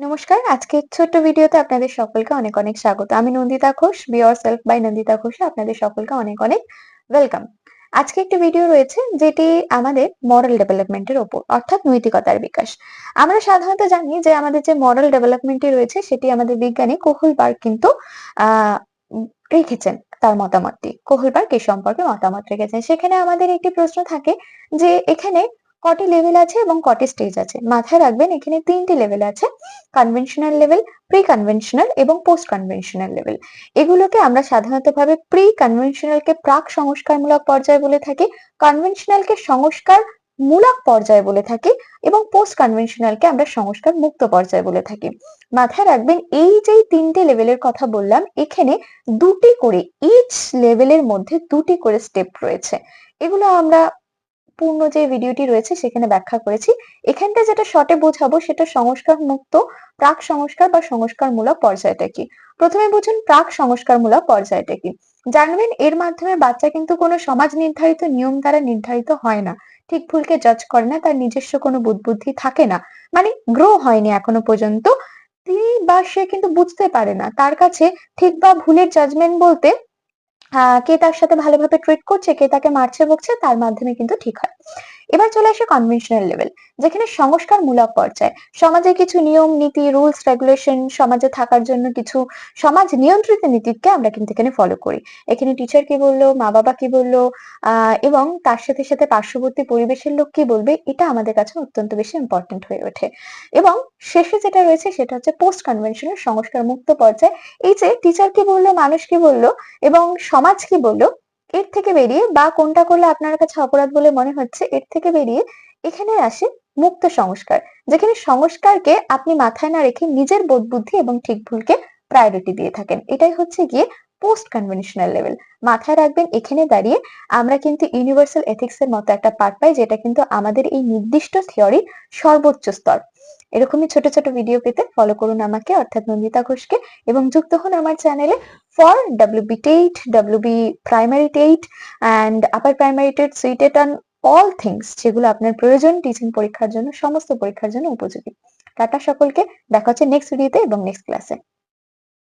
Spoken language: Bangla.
নমস্কার, আজকের ছোট্ট ভিডিওতে আপনাদের সকলকে অনেক অনেক স্বাগত। আমি Nandita Ghosh be yourself by Nandita ঘোষে, আপনাদের সকলকে অনেক অনেক ওয়েলকাম আজকে একটি ভিডিও রয়েছে যেটি আমাদের মরাল ডেভেলপমেন্টের ওপর, অর্থাৎ নৈতিকতার বিকাশ। আমরা সাধারণত জানি যে আমাদের যে মরাল ডেভেলপমেন্টটি রয়েছে, সেটি আমাদের বিজ্ঞানী কোহুল বার্গ কিন্তু আহ রেখেছেন তার মতামতটি। কোহুল বার্গ এই সম্পর্কে মতামত রেখেছেন। সেখানে আমাদের একটি প্রশ্ন থাকে যে এখানে কটি লেভেল আছে এবং কটি স্টেজ আছে? মাথায় রাখবেন, এখানে তিনটি লেভেল আছে কনভেনশনাল লেভেল প্রি কনভেনশনাল এবং পোস্ট কনভেনশনাল লেভেল এগুলোকে আমরা সাধারণত ভাবে প্রি কনভেনশনালকে প্রাক সংস্কারমূলক পর্যায় বলে থাকি কনভেনশনালকে সংস্কার মূলক পর্যায়ে বলে থাকি এবং পোস্ট কনভেনশনালকে আমরা সংস্কার মুক্ত পর্যায়ে বলে থাকি। মাথায় রাখবেন, এই যে তিনটে লেভেলের কথা বললাম, এখানে দুটি করে ইচ লেভেলের মধ্যে দুটি করে স্টেপ রয়েছে। এগুলো আমরা পূর্ণ যে ভিডিওটি রয়েছে সেখানে ব্যাখ্যা করেছি। এখানটা যেটা শর্টে বোঝাবো সেটা সংস্কার মুক্ত প্রাক সংস্কার বা সংস্কারমূলক পর্যায়টা কি? প্রথমে বুঝুন প্রাক সংস্কারমূলক পর্যায়টা কি। জানবেন এর মাধ্যমে বাচ্চা কিন্তু কোনো সমাজ নির্ধারিত নিয়ম দ্বারা নির্ধারিত হয় না। ঠিক ভুলকে জাজ করে না, তার নিজস্ব কোনো বুদ্ধি থাকে না। মানে গ্রো হয়নি এখনও পর্যন্ত। তিনি বা সে কিন্তু বুঝতে পারে না। তার কাছে ঠিক বা ভুলের জাজমেন্ট বলতে কে তার সাথে ভালোভাবে ট্রিট করছে, কে তাকে মারছে বকছে তার মাধ্যমে কিন্তু ঠিক হয়। এবার চলে আসে কনভেনশনাল লেভেল যেখানে সংস্কার মূলক পর্যায়ে। সমাজে কিছু নিয়ম, নীতি রুলস রেগুলেশন সমাজে থাকার জন্য কিছু সমাজ নিয়ন্ত্রিত নীতিকে আমরা কিন্তু এখানে ফলো করি। এখানে টিচার কি বলল মা বাবা কি বলল এবং তার সাথে সাথে পার্শ্ববর্তী পরিবেশের লোক কি বলবে, এটা আমাদের কাছে অত্যন্ত বেশি ইম্পর্টেন্ট হয়ে ওঠে। এবং শেষে যেটা রয়েছে, সেটা হচ্ছে পোস্ট কনভেনশনাল সংস্কার মুক্ত পর্যায়ে। এই যে টিচার কি বলল, মানুষ কি বলল, এবং সমাজ কি বলল এর থেকে বেরিয়ে বা কোনটা করলে আপনার কাছে অপরাধ বলে মনে হচ্ছে, এর থেকে বেরিয়ে এখানে আসে মুক্ত সংস্কার। যেখানে সংস্কারকে আপনি মাথায় না রেখে নিজের বোধ বুদ্ধি এবং ঠিক ভুলকে প্রায়োরিটি দিয়ে থাকেন। এটাই হচ্ছে গিয়ে পোস্ট কনভেনশনাল লেভেল মাথায় রাখবেন, এখানে দাঁড়িয়ে আমরা কিন্তু ইউনিভার্সাল এথিক্স এর মতো একটা পার্ট পাই, যেটা কিন্তু আমাদের এই নির্দিষ্ট থিওরির সর্বোচ্চ স্তর। এরকমই ছোট ছোট ভিডিও পেতে ফলো করুন আমাকে, অর্থাৎ নন্দিতা ঘোষকে, এবং যুক্ত হন আমার চ্যানেলে WB TET WB primary TET and upper primary TET suited on all things যেগুলো আপনার প্রয়োজন টিচিং পরীক্ষার জন্য, সমস্ত পরীক্ষার জন্য উপযোগী। টাটা সকলকে, দেখা হচ্ছে নেক্সট ভিডিওতে এবং নেক্সট ক্লাসে